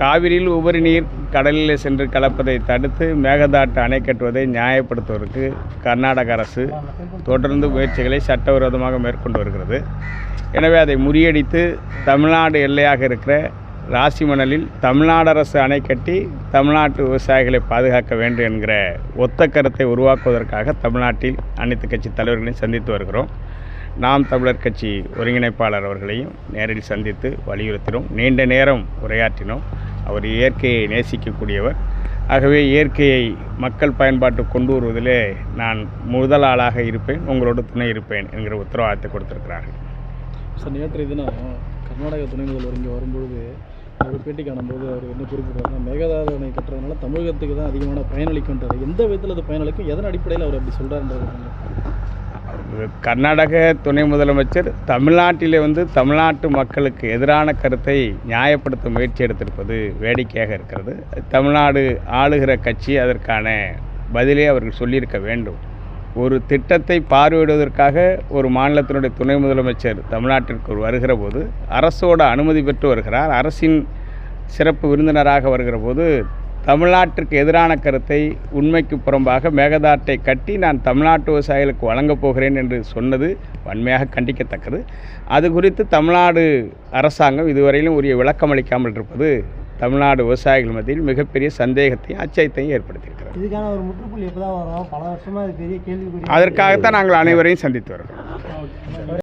காவிரியில் உபரி நீர் கடலில் சென்று கலப்பதை தடுத்து மேகதாட்டு அணை கட்டுவதை நியாயப்படுத்துவதற்கு கர்நாடக அரசு தொடர்ந்து முயற்சிகளை சட்டவிரோதமாக மேற்கொண்டு வருகிறது. எனவே அதை முறியடித்து தமிழ்நாடு எல்லையாக இருக்கிற ராசிமணலில் தமிழ்நாடு அரசு அணை கட்டி தமிழ்நாட்டு விவசாயிகளை பாதுகாக்க வேண்டும் என்கிற ஒத்த கருத்தை உருவாக்குவதற்காக தமிழ்நாட்டில் அனைத்து கட்சி தலைவர்களையும் சந்தித்து வருகிறோம். நாம் தமிழர் கட்சி ஒருங்கிணைப்பாளர் அவர்களையும் நேரில் சந்தித்து வலியுறுத்தினோம். நீண்ட நேரம் உரையாற்றினோம். அவர் இயற்கையை நேசிக்கக்கூடியவர். ஆகவே இயற்கையை மக்கள் பயன்பாட்டு கொண்டு வருவதிலே நான் முதல் ஆளாக இருப்பேன் உங்களோட துணை இருப்பேன் என்கிற உத்தரவாதத்தை கொடுத்துருக்கிறார்கள். சார் நேற்றைய தினம் கர்நாடக துணை முதல்வர் இங்கே வரும்பொழுது அவர் பேட்டி காணும்போது அவர் என்ன குறிப்பிட்டாருன்னா மேகதாது அணை கட்டுறதுனால தமிழகத்துக்கு தான் அதிகமான பயனளிக்கின்றது எந்த விதத்தில் அது பயனளிக்கும் எதன் அடிப்படையில் அவர் அப்படி சொல்கிறாருன்றது கர்நாடக துணை முதலமைச்சர் தமிழ்நாட்டிலே வந்து தமிழ்நாட்டு மக்களுக்கு எதிரான கருத்தை நியாயப்படுத்த முயற்சி எடுத்திருப்பது வேடிக்கையாக இருக்கிறது. தமிழ்நாடு ஆளுகிற கட்சி அதற்கான பதிலே அவர்கள் சொல்லியிருக்க வேண்டும். ஒரு திட்டத்தை பார்வையிடுவதற்காக ஒரு மாநிலத்தினுடைய துணை முதலமைச்சர் தமிழ்நாட்டிற்கு வருகிற போது அரசோட அனுமதி பெற்று வருகிறார். அரசின் சிறப்பு விருந்தினராக வருகிற போது தமிழ்நாட்டிற்கு எதிரான கருத்தை உண்மைக்கு புறம்பாக மேகதாட்டை கட்டி நான் தமிழ்நாட்டு விவசாயிகளுக்கு வழங்கப் போகிறேன் என்று சொன்னது வன்மையாக கண்டிக்கத்தக்கது. அது குறித்து தமிழ்நாடு அரசாங்கம் இதுவரையிலும் உரிய விளக்கம் அளிக்காமல் இருப்பது தமிழ்நாடு விவசாயிகள் மத்தியில் மிகப்பெரிய சந்தேகத்தையும் அச்சத்தையும் ஏற்படுத்தியிருக்கிறது. இதுக்கான ஒரு முற்றுப்புள்ளி எப்போ தான் வரும்? பல வருஷமாக பெரிய கேள்விக்குறி. அதற்காகத்தான் நாங்கள் அனைவரையும் சந்தித்து வருகிறோம்.